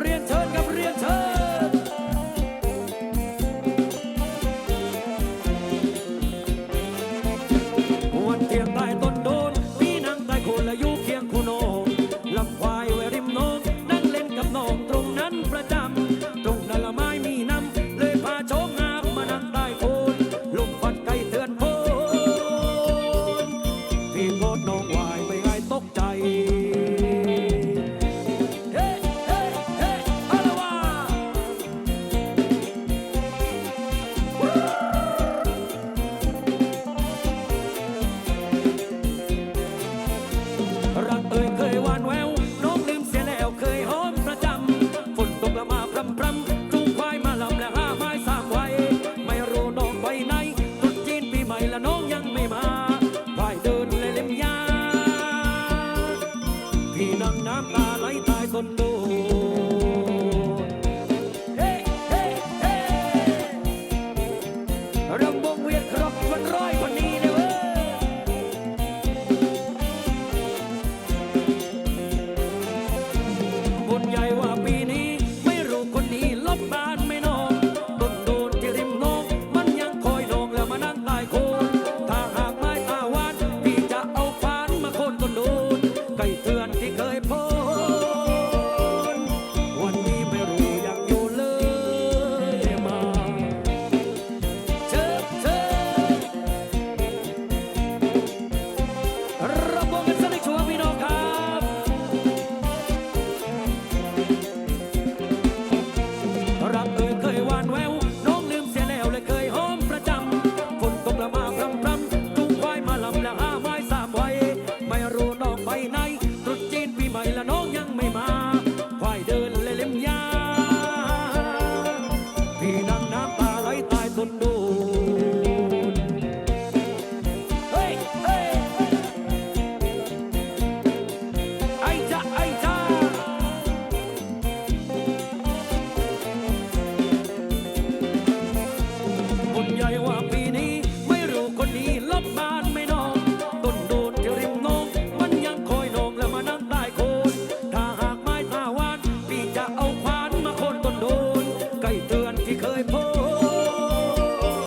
เรียนเชิญกับเรียนเชิญวันเทียงใต้ต้นดนพี่นางใต้โคนและอยู่เคียงคูโนลำควายไว้ริมโนกนั่งเล่นกับน้องตรงนั้นประจำตรงนั้นละไม้มีน้ำเลยพาโชมงามมานั่งใต้โคนลมพัดไกลเตือนโนพี่โกดน้องวายไม่ไงตกใจ ร นใหญ่ว่า